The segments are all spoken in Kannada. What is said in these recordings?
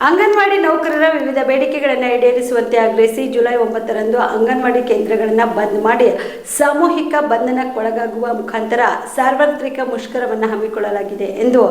ಅಂಗನವಾಡಿ ನೌಕರರ ವಿವಿಧ ಬೇಡಿಕೆಗಳನ್ನು ಈಡೇರಿಸುವಂತೆ ಆಗ್ರಹಿಸಿ ಜುಲೈ ಒಂಬತ್ತರಂದು ಅಂಗನವಾಡಿ ಕೇಂದ್ರಗಳನ್ನು ಬಂದ್ ಮಾಡಿ ಸಾಮೂಹಿಕ ಬಂಧನಕ್ಕೊಳಗಾಗುವ ಮುಖಾಂತರ ಸಾರ್ವತ್ರಿಕ ಮುಷ್ಕರವನ್ನು ಹಮ್ಮಿಕೊಳ್ಳಲಾಗಿದೆ ಎಂದು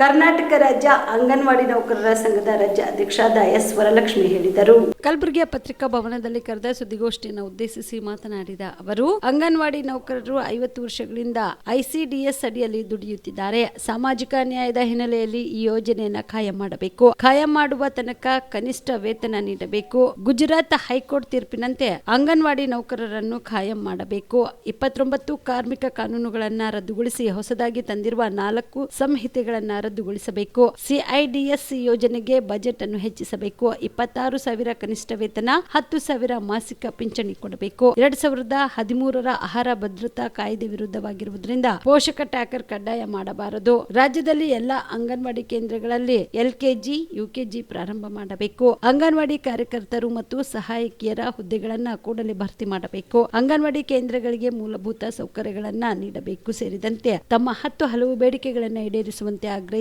ಕರ್ನಾಟಕ ರಾಜ್ಯ ಅಂಗನವಾಡಿ ನೌಕರರ ಸಂಘದ ರಾಜ್ಯ ಅಧ್ಯಕ್ಷರಾದ ಎಸ್ ವರಲಕ್ಷ್ಮಿ ಹೇಳಿದರು. ಕಲಬುರಗಿಯ ಪತ್ರಿಕಾ ಭವನದಲ್ಲಿ ಕರೆದ ಸುದ್ದಿಗೋಷ್ಠಿಯನ್ನು ಉದ್ದೇಶಿಸಿ ಮಾತನಾಡಿದ ಅವರು, ಅಂಗನವಾಡಿ ನೌಕರರು ಐವತ್ತು ವರ್ಷಗಳಿಂದ ಐಸಿಡಿಎಸ್ ಅಡಿಯಲ್ಲಿ ದುಡಿಯುತ್ತಿದ್ದಾರೆ. ಸಾಮಾಜಿಕ ನ್ಯಾಯದ ಹಿನ್ನೆಲೆಯಲ್ಲಿ ಈ ಯೋಜನೆಯನ್ನ ಖಾಯಂ ಮಾಡಬೇಕು. ಖಾಯಂ ಮಾಡುವ ತನಕ ಕನಿಷ್ಠ ವೇತನ ನೀಡಬೇಕು. ಗುಜರಾತ್ ಹೈಕೋರ್ಟ್ ತೀರ್ಪಿನಂತೆ ಅಂಗನವಾಡಿ ನೌಕರರನ್ನು ಖಾಯಂ ಮಾಡಬೇಕು. ಇಪ್ಪತ್ತೊಂಬತ್ತು ಕಾರ್ಮಿಕ ಕಾನೂನುಗಳನ್ನ ರದ್ದುಗೊಳಿಸಿ ಹೊಸದಾಗಿ ತಂದಿರುವ ನಾಲ್ಕು ಸಂಹಿತೆಗಳನ್ನ ರದ್ದುಗೊಳಿಸಬೇಕು. ಸಿಐಡಿಎಸ್ ಯೋಜನೆಗೆ ಬಜೆಟ್ ಅನ್ನು ಹೆಚ್ಚಿಸಬೇಕು. ಇಪ್ಪತ್ತಾರು ಸಾವಿರ ಕನಿಷ್ಠ ವೇತನ, ಹತ್ತು ಸಾವಿರ ಮಾಸಿಕ ಪಿಂಚಣಿ ಕೊಡಬೇಕು. ಎರಡ್ ಸಾವಿರದ ಹದಿಮೂರರ ಆಹಾರ ಭದ್ರತಾ ಕಾಯ್ದೆ ವಿರುದ್ಧವಾಗಿರುವುದರಿಂದ ಪೋಷಕ ಟ್ಯಾಕರ್ ಕಡ್ಡಾಯ ಮಾಡಬಾರದು. ರಾಜ್ಯದಲ್ಲಿ ಎಲ್ಲಾ ಅಂಗನವಾಡಿ ಕೇಂದ್ರಗಳಲ್ಲಿ ಎಲ್ಕೆಜಿ, ಯುಕೆಜಿ ಪ್ರಾರಂಭ ಮಾಡಬೇಕು. ಅಂಗನವಾಡಿ ಕಾರ್ಯಕರ್ತರು ಮತ್ತು ಸಹಾಯಕಿಯರ ಹುದ್ದೆಗಳನ್ನ ಕೂಡಲೇ ಭರ್ತಿ ಮಾಡಬೇಕು. ಅಂಗನವಾಡಿ ಕೇಂದ್ರಗಳಿಗೆ ಮೂಲಭೂತ ಸೌಕರ್ಯಗಳನ್ನ ನೀಡಬೇಕು. ಸೇರಿದಂತೆ ತಮ್ಮ ಹತ್ತು ಹಲವು ಬೇಡಿಕೆಗಳನ್ನ ಈಡೇರಿಸುವಂತೆ ಆಗ್ರಹಿಸಿ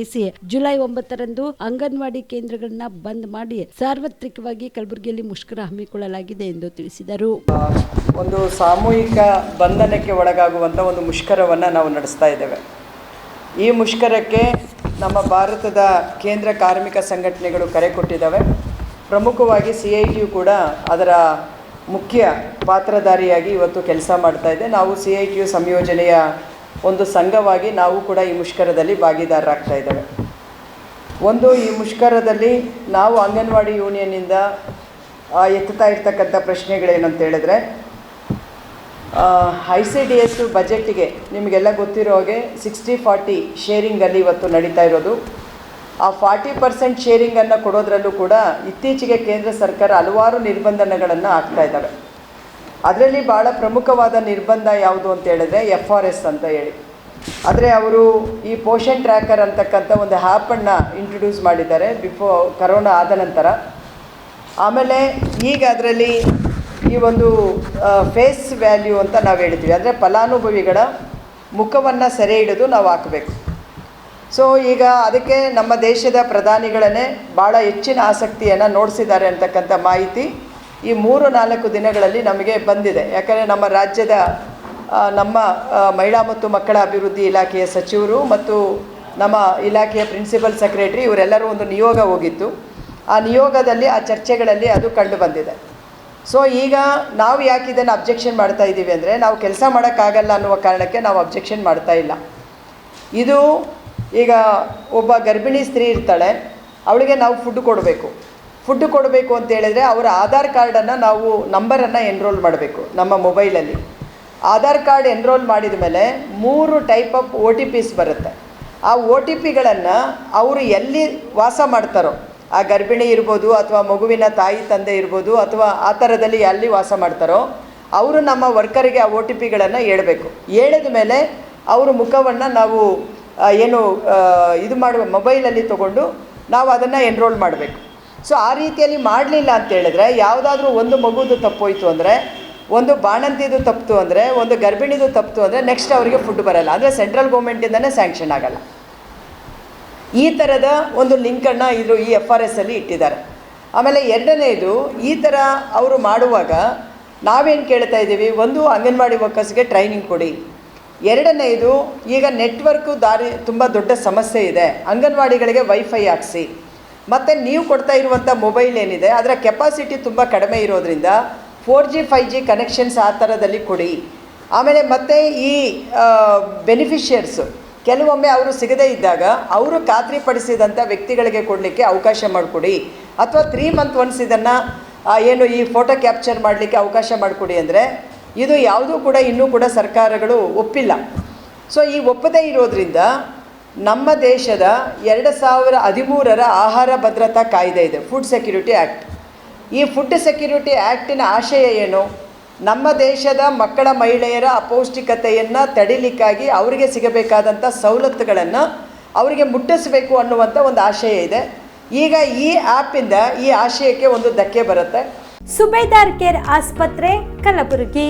ಜುಲೈ ಒಂಬತ್ತರಂದು ಅಂಗನವಾಡಿ ಕೇಂದ್ರಗಳನ್ನ ಬಂದ್ ಮಾಡಿ ಸಾರ್ವತ್ರಿಕವಾಗಿ ಕಲಬುರಗಿಯಲ್ಲಿ ಮುಷ್ಕರ ಹಮ್ಮಿಕೊಳ್ಳಲಾಗಿದೆ ಎಂದು ತಿಳಿಸಿದರು. ಒಂದು ಸಾಮೂಹಿಕ ಬಂಧನಕ್ಕೆ ಒಳಗಾಗುವಂಥ ಒಂದು ಮುಷ್ಕರವನ್ನು ನಾವು ನಡೆಸ್ತಾ ಇದ್ದೇವೆ. ಈ ಮುಷ್ಕರಕ್ಕೆ ನಮ್ಮ ಭಾರತದ ಕೇಂದ್ರ ಕಾರ್ಮಿಕ ಸಂಘಟನೆಗಳು ಕರೆ ಕೊಟ್ಟಿದ್ದಾವೆ. ಪ್ರಮುಖವಾಗಿ ಸಿ ಐ ಟಿಯು ಕೂಡ ಅದರ ಮುಖ್ಯ ಪಾತ್ರಧಾರಿಯಾಗಿ ಇವತ್ತು ಕೆಲಸ ಮಾಡ್ತಾ ಇದೆ. ನಾವು ಸಿ ಐ ಟಿಯು ಸಂಯೋಜನೆಯ ಒಂದು ಸಂಘವಾಗಿ ನಾವು ಕೂಡ ಈ ಮುಷ್ಕರದಲ್ಲಿ ಭಾಗಿದಾರರಾಗ್ತಾ ಇದ್ದೇವೆ. ಒಂದು ಈ ಮುಷ್ಕರದಲ್ಲಿ ನಾವು ಅಂಗನವಾಡಿ ಯೂನಿಯನ್ನಿಂದ ಎತ್ತುತ್ತಾ ಇರ್ತಕ್ಕಂಥ ಪ್ರಶ್ನೆಗಳೇನಂತ ಹೇಳಿದ್ರೆ ಐ ಸಿ ಡಿ ಎಸ್ ಬಜೆಟ್ಟಿಗೆ ನಿಮಗೆಲ್ಲ ಗೊತ್ತಿರೋ ಹಾಗೆ ಸಿಕ್ಸ್ಟಿ ಫಾರ್ಟಿ ಶೇರಿಂಗಲ್ಲಿ ಇವತ್ತು ನಡೀತಾ ಇರೋದು. ಆ ಫಾರ್ಟಿ ಪರ್ಸೆಂಟ್ ಶೇರಿಂಗನ್ನು ಕೊಡೋದ್ರಲ್ಲೂ ಕೂಡ ಇತ್ತೀಚೆಗೆ ಕೇಂದ್ರ ಸರ್ಕಾರ ಹಲವಾರು ನಿರ್ಬಂಧನೆಗಳನ್ನು ಹಾಕ್ತಾ ಇದ್ದಾವೆ. ಅದರಲ್ಲಿ ಭಾಳ ಪ್ರಮುಖವಾದ ನಿರ್ಬಂಧ ಯಾವುದು ಅಂತ ಹೇಳಿದ್ರೆ ಎಫ್ ಆರ್ ಎಸ್ ಅಂತ ಹೇಳಿ. ಆದರೆ ಅವರು ಈ ಪೋಷನ್ ಟ್ರ್ಯಾಕರ್ ಅಂತಕ್ಕಂಥ ಒಂದು ಆ್ಯಪನ್ನು ಇಂಟ್ರೊಡ್ಯೂಸ್ ಮಾಡಿದ್ದಾರೆ ಬಿಫೋ, ಕರೋನಾ ಆದ ನಂತರ. ಆಮೇಲೆ ಈಗ ಅದರಲ್ಲಿ ಈ ಒಂದು ಫೇಸ್ ವ್ಯಾಲ್ಯೂ ಅಂತ ನಾವು ಹೇಳ್ತೀವಿ. ಅಂದರೆ ಫಲಾನುಭವಿಗಳ ಮುಖವನ್ನು ಸೆರೆ ಹಿಡಿದು ನಾವು ಹಾಕಬೇಕು. ಸೊ ಈಗ ಅದಕ್ಕೆ ನಮ್ಮ ದೇಶದ ಪ್ರಧಾನಿಗಳನ್ನೇ ಭಾಳ ಹೆಚ್ಚಿನ ಆಸಕ್ತಿಯನ್ನು ನೋಡಿಸಿದ್ದಾರೆ ಅಂತಕ್ಕಂಥ ಮಾಹಿತಿ. ಈ ಮೂರು ನಾಲ್ಕು ದಿನಗಳಲ್ಲಿ ನಮಗೆ ಬಂದಿದೆ. ಯಾಕಂದರೆ ನಮ್ಮ ರಾಜ್ಯದ ನಮ್ಮ ಮಹಿಳಾ ಮತ್ತು ಮಕ್ಕಳ ಅಭಿವೃದ್ಧಿ ಇಲಾಖೆಯ ಸಚಿವರು ಮತ್ತು ನಮ್ಮ ಇಲಾಖೆಯ ಪ್ರಿನ್ಸಿಪಲ್ ಸೆಕ್ರೆಟ್ರಿ ಇವರೆಲ್ಲರೂ ಒಂದು ನಿಯೋಗ ಹೋಗಿತ್ತು. ಆ ನಿಯೋಗದಲ್ಲಿ, ಆ ಚರ್ಚೆಗಳಲ್ಲಿ ಅದು ಕಂಡು ಬಂದಿದೆ. ಸೊ ಈಗ ನಾವು ಯಾಕೆ ಇದನ್ನು ಅಬ್ಜೆಕ್ಷನ್ ಮಾಡ್ತಾ ಇದ್ದೀವಿ ಅಂದರೆ, ನಾವು ಕೆಲಸ ಮಾಡೋಕ್ಕಾಗಲ್ಲ ಅನ್ನುವ ಕಾರಣಕ್ಕೆ ನಾವು ಅಬ್ಜೆಕ್ಷನ್ ಮಾಡ್ತಾ ಇಲ್ಲ. ಇದು ಈಗ ಒಬ್ಬ ಗರ್ಭಿಣಿ ಸ್ತ್ರೀ ಇರ್ತಾಳೆ, ಅವಳಿಗೆ ನಾವು ಫುಡ್ ಕೊಡಬೇಕು. ಫುಡ್ ಕೊಡಬೇಕು ಅಂತ ಹೇಳಿದರೆ ಅವರ ಆಧಾರ್ ಕಾರ್ಡನ್ನು ನಾವು ನಂಬರನ್ನು ಎನ್ರೋಲ್ ಮಾಡಬೇಕು ನಮ್ಮ ಮೊಬೈಲಲ್ಲಿ. ಆಧಾರ್ ಕಾರ್ಡ್ ಎನ್ರೋಲ್ ಮಾಡಿದ ಮೇಲೆ ಮೂರು type of O T Ps ಬರುತ್ತೆ. ಆ ಓ ಟಿ ಪಿಗಳನ್ನು ಅವರು ಎಲ್ಲಿ ವಾಸ ಮಾಡ್ತಾರೋ, ಆ ಗರ್ಭಿಣಿ ಇರ್ಬೋದು ಅಥವಾ ಮಗುವಿನ ತಾಯಿ ತಂದೆ ಇರ್ಬೋದು ಅಥವಾ ಆ ಥರದಲ್ಲಿ ಎಲ್ಲಿ ವಾಸ ಮಾಡ್ತಾರೋ, ಅವರು ನಮ್ಮ ವರ್ಕರಿಗೆ ಆ ಒ ಟಿ ಪಿಗಳನ್ನು ಹೇಳಬೇಕು. ಹೇಳಿದ ಮೇಲೆ ಅವರ ಮುಖವನ್ನು ನಾವು ಏನು ಇದು ಮಾಡುವ ಮೊಬೈಲಲ್ಲಿ ತಗೊಂಡು ನಾವು ಅದನ್ನು ಎನ್ರೋಲ್ ಮಾಡಬೇಕು. ಸೊ ಆ ರೀತಿಯಲ್ಲಿ ಮಾಡಲಿಲ್ಲ ಅಂತ ಹೇಳಿದ್ರೆ ಯಾವುದಾದ್ರೂ ಒಂದು ಮಗುದು ತಪ್ಪೋಯ್ತು ಅಂದರೆ, ಒಂದು ಬಾಣಂತಿದು ತಪ್ಪಿತು ಅಂದರೆ, ಒಂದು ಗರ್ಭಿಣಿದು ತಪ್ಪಿತು ಅಂದರೆ ನೆಕ್ಸ್ಟ್ ಅವರಿಗೆ ಫುಡ್ ಬರಲ್ಲ. ಅಂದರೆ ಸೆಂಟ್ರಲ್ ಗೌರ್ಮೆಂಟಿಂದನೇ ಸ್ಯಾಂಕ್ಷನ್ ಆಗಲ್ಲ. ಈ ಥರದ ಒಂದು ಲಿಂಕನ್ನು ಇದು ಈ ಎಫ್ ಆರ್ ಎಸ್ ಅಲ್ಲಿ ಇಟ್ಟಿದ್ದಾರೆ. ಆಮೇಲೆ ಎರಡನೇದು, ಈ ಥರ ಅವರು ಮಾಡುವಾಗ ನಾವೇನು ಕೇಳ್ತಾ ಇದ್ದೀವಿ? ಒಂದು ಅಂಗನವಾಡಿ ವರ್ಕರ್ಸ್ಗೆ ಟ್ರೈನಿಂಗ್ ಕೊಡಿ. ಎರಡನೇದು, ಈಗ ನೆಟ್ವರ್ಕು ದಾರಿ ತುಂಬ ದೊಡ್ಡ ಸಮಸ್ಯೆ ಇದೆ. ಅಂಗನವಾಡಿಗಳಿಗೆ ವೈಫೈ ಹಾಕ್ಸಿ. ಮತ್ತು ನೀವು ಕೊಡ್ತಾ ಇರುವಂಥ ಮೊಬೈಲ್ ಏನಿದೆ, ಅದರ ಕೆಪಾಸಿಟಿ ತುಂಬ ಕಡಿಮೆ ಇರೋದ್ರಿಂದ four G five G connections ಆ ಥರದಲ್ಲಿ ಕೊಡಿ. ಆಮೇಲೆ ಮತ್ತೆ ಈ ಬೆನಿಫಿಷಿಯರ್ಸು ಕೆಲವೊಮ್ಮೆ ಅವರು ಸಿಗದೇ ಇದ್ದಾಗ ಅವರು ಖಾತ್ರಿಪಡಿಸಿದಂಥ ವ್ಯಕ್ತಿಗಳಿಗೆ ಕೊಡಲಿಕ್ಕೆ ಅವಕಾಶ ಮಾಡಿಕೊಡಿ. ಅಥವಾ ತ್ರೀ ಮಂತ್ ಒನ್ಸ್ ಇದನ್ನು ಏನು ಈ ಫೋಟೋ ಕ್ಯಾಪ್ಚರ್ ಮಾಡಲಿಕ್ಕೆ ಅವಕಾಶ ಮಾಡಿಕೊಡಿ ಅಂದರೆ ಇದು ಯಾವುದೂ ಕೂಡ ಇನ್ನೂ ಕೂಡ ಸರ್ಕಾರಗಳು ಒಪ್ಪಿಲ್ಲ. ಸೊ ಈ ಒಪ್ಪದೇ ಇರೋದ್ರಿಂದ ನಮ್ಮ ದೇಶದ ಎರಡು ಸಾವಿರ ಹದಿಮೂರರ ಆಹಾರ ಭದ್ರತಾ ಕಾಯ್ದೆ ಇದೆ ಫುಡ್ ಸೆಕ್ಯೂರಿಟಿ ಆ್ಯಕ್ಟ್ ಈ ಫುಡ್ ಸೆಕ್ಯೂರಿಟಿ ಆ್ಯಕ್ಟಿನ ಆಶಯ ಏನು? ನಮ್ಮ ದೇಶದ ಮಕ್ಕಳ ಮಹಿಳೆಯರ ಅಪೌಷ್ಟಿಕತೆಯನ್ನು ತಡಿಲಿಕ್ಕಾಗಿ ಅವರಿಗೆ ಸಿಗಬೇಕಾದಂಥ ಸವಲತ್ತುಗಳನ್ನು ಅವರಿಗೆ ಮುಟ್ಟಿಸಬೇಕು ಅನ್ನುವಂಥ ಒಂದು ಆಶಯ ಇದೆ. ಈಗ ಈ ಆ್ಯಪಿಂದ ಈ ಆಶಯಕ್ಕೆ ಒಂದು ಧಕ್ಕೆ ಬರುತ್ತೆ. ಸುಬೇದಾರ್ ಕೇರ್ ಆಸ್ಪತ್ರೆ, ಕಲಬುರಗಿ.